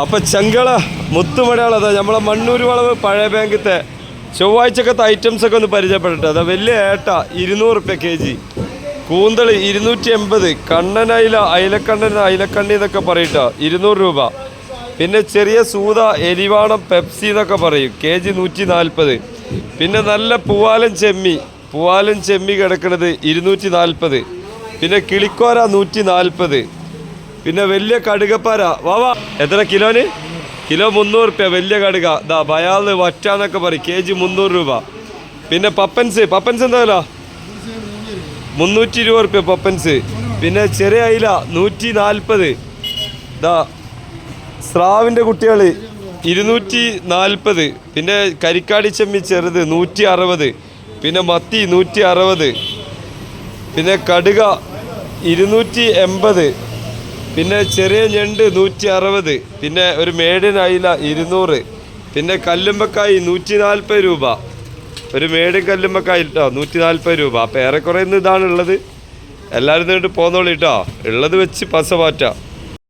അപ്പൊ ചെങ്കള മുത്തുമടയാളം അതാ നമ്മളെ മണ്ണൂർ വളവ് പഴയ ബാങ്കത്തെ ചൊവ്വാഴ്ചക്കത്തെ ഐറ്റംസ് ഒക്കെ ഒന്ന് പരിചയപ്പെടട്ടെ. അതാ വലിയ ഏട്ട ഇരുന്നൂറ് റുപ്യ കെ ജി കൂന്തളി ഇരുന്നൂറ്റി എൺപത് കണ്ണനയില അയിലക്കണ്ണൻ അയിലക്കണ്ണി എന്നൊക്കെ പറയട്ടോ ഇരുന്നൂറ് രൂപ. പിന്നെ ചെറിയ സൂത എലിവാണം പെപ്സി എന്നൊക്കെ പറയും. കെ ജി നൂറ്റി നാൽപ്പത് പിന്നെ നല്ല പൂവാലൻ ചെമ്മി. പൂവാലൻ ചെമ്മി കിടക്കുന്നത് ഇരുന്നൂറ്റി നാൽപ്പത് പിന്നെ കിളിക്കോര നൂറ്റി നാൽപ്പത് പിന്നെ വലിയ കടുകപ്പാര. വാവാ എത്ര കിലോന്? കിലോ മുന്നൂറ് റുപ്യ വലിയ കടുക. ദാ ബയാൾ വറ്റാന്നൊക്കെ പറയും. കെ ജി മുന്നൂറ് രൂപ. പിന്നെ പപ്പൻസ്. പപ്പൻസ് എന്താ മുന്നൂറ്റി ഇരുപത് റുപ്യ പപ്പൻസ്. പിന്നെ ചെറിയ അയില നൂറ്റി നാൽപ്പത് ദാ സ്രാവിന്റെ കുട്ടികൾ ഇരുന്നൂറ്റി നാൽപ്പത് പിന്നെ കരിക്കാടി ചെമ്മി ചെറുത് നൂറ്റി അറുപത് പിന്നെ മത്തി നൂറ്റി അറുപത് പിന്നെ കടുക ഇരുന്നൂറ്റി എൺപത് പിന്നെ ചെറിയ ഞണ്ട് നൂറ്റി അറുപത് പിന്നെ ഒരു മേടിൻ അയില ഇരുന്നൂറ് പിന്നെ കല്ലുമ്പക്കായി നൂറ്റി നാൽപ്പത് രൂപ. ഒരു മേടും കല്ലുമ്പക്കായി കേട്ടോ നൂറ്റി നാൽപ്പത് രൂപ. അപ്പോൾ ഏറെക്കുറെ ഇന്ന് ഇതാണുള്ളത്. എല്ലാവരും നീണ്ട് പോന്നോളി കേട്ടോ ഉള്ളത് വെച്ച് പസ മാറ്റാം.